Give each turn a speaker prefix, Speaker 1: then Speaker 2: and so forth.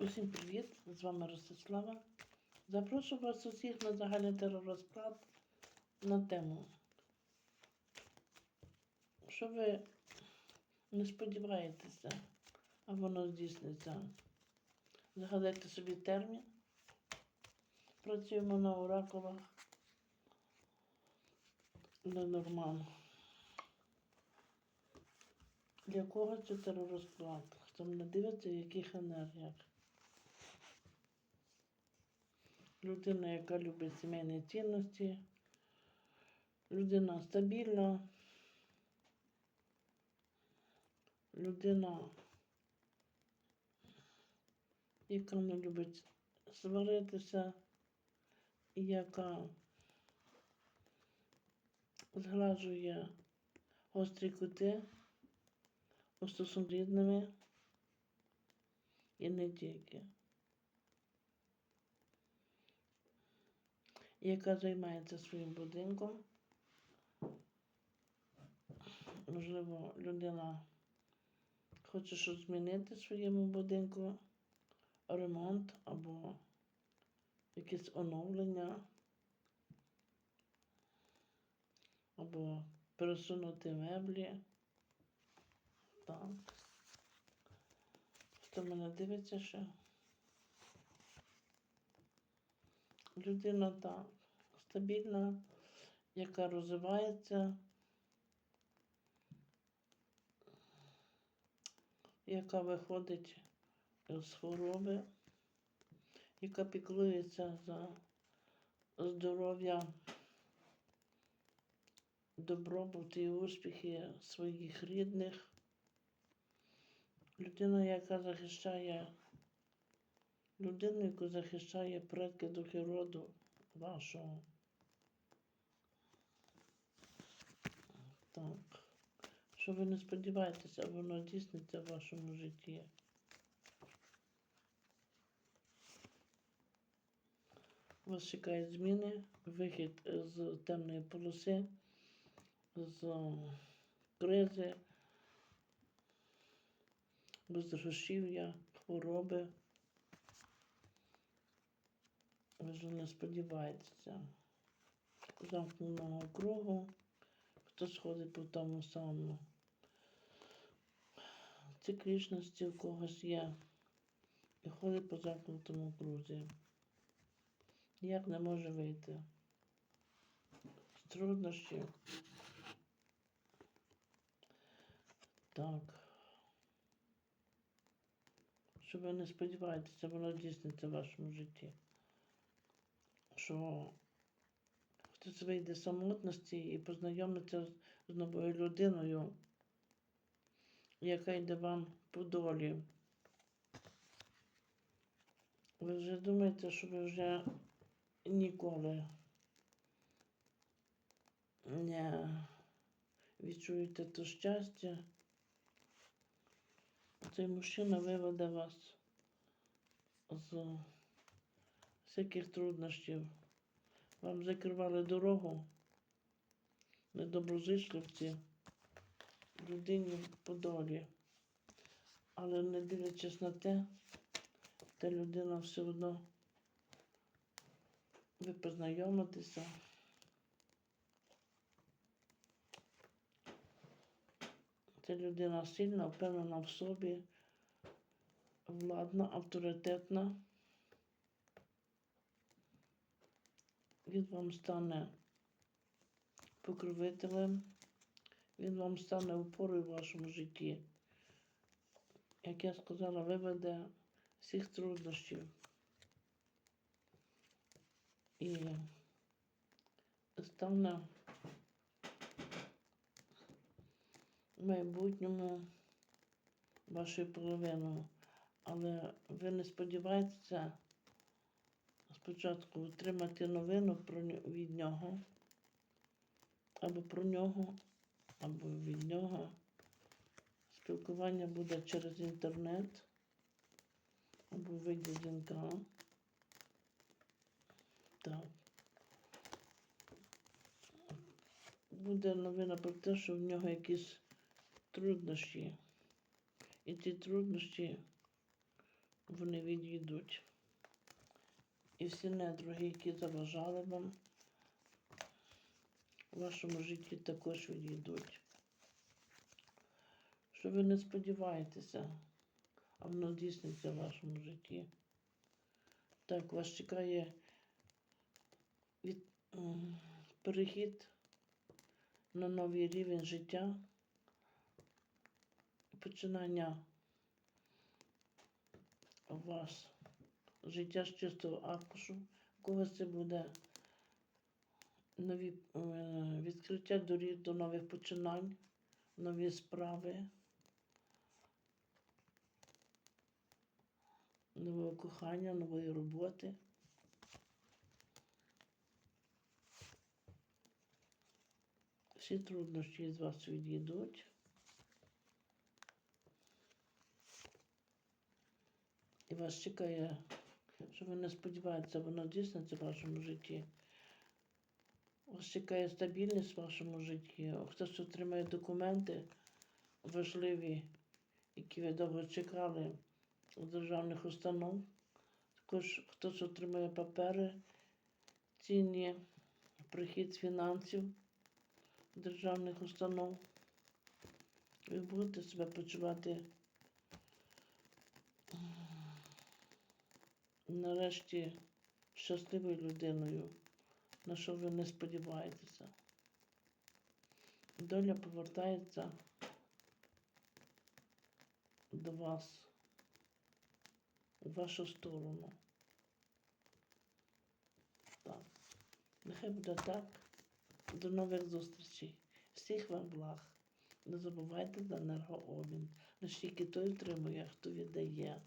Speaker 1: Усім привіт! З вами Ростислава. Запрошую вас усіх на загальний теророзклад на тему. Що ви не сподіваєтеся, а воно здійсниться. Загадайте собі термін. Працюємо на оракулах. Ненормально. Для кого це теророзклад? Хто мене дивиться, в яких енергіях? Людина, яка любить сімейні цінності, людина стабільна, людина, яка не любить сваритися, яка згладжує гострі кути у стосунку рідними і не тільки. Яка займається своїм будинком. Можливо, людина хоче щось змінити в своєму будинку, ремонт або якесь оновлення, або пересунути меблі. Так. Хто мене дивиться ще? Людина та стабільна, яка розвивається, яка виходить з хвороби, яка піклується за здоров'я, добробут і успіхи своїх рідних. Людина, яка захищає людину, яку захищає предки духи роду вашого. Так. Що ви не сподіваєтеся, воно дійсниться в вашому житті. Вас чекають зміни, вихід з темної полоси, з кризи, безгрошів'я, хвороби. Ви вже не сподіваєтеся. Замкненого кругу. Хтось ходить по тому самому. Циклічності у когось є. І ходить по замкнутому крузі. Ніяк не може вийти. З труднощів. Так. Що ви не сподіваєтеся, воно дійсниться в вашому житті що хтось вийде з самотності і познайомиться з новою людиною, яка йде вам по долі. Ви вже думаєте, що ви вже ніколи не відчуєте то щастя. Цей мужчина виведе вас з всяких труднощів. Вам закривали дорогу, недоброзичливці, людині по долі. Але не дивлячись на те, та людина все одно ви познайомитеся. Ця людина сильна, впевнена в собі, владна, авторитетна. Він вам стане покровителем, він вам стане опорою в вашому житті. Як я сказала, виведе всіх труднощів. І стане в майбутньому вашою половиною. Але ви не сподіваєтеся спочатку отримати новину про, від нього, або про нього, або від нього. Спілкування буде через інтернет, або вийде дзвінка. Так. Буде новина про те, що в нього якісь труднощі. І ці труднощі вони відійдуть. І всі недруги, які заважали вам, у вашому житті також відійдуть. Що ви не сподіваєтеся, а воно здійсниться в вашому житті. Так, вас чекає від, перехід на новий рівень життя починання вас життя з чистого аркушу. У когось це буде нові е, відкриття доріг до нових починань, нові справи, нового кохання, нової роботи. Всі труднощі з вас відійдуть. І вас чекає, що ви не сподіваєтеся, воно дійсниться в вашому житті. Вас чекає стабільність в вашому житті. Хтось отримає документи важливі, які ви довго чекали з державних установ. Також хтось отримає папери, цінні, прихід фінансів державних установ. Ви будете себе почувати нарешті щасливою людиною, на що ви не сподіваєтеся. Доля повертається до вас у вашу сторону. Так. Нехай буде так. До нових зустрічей. Всіх вам благ. Не забувайте за енергообмін. Настільки той отримує, хто віддає.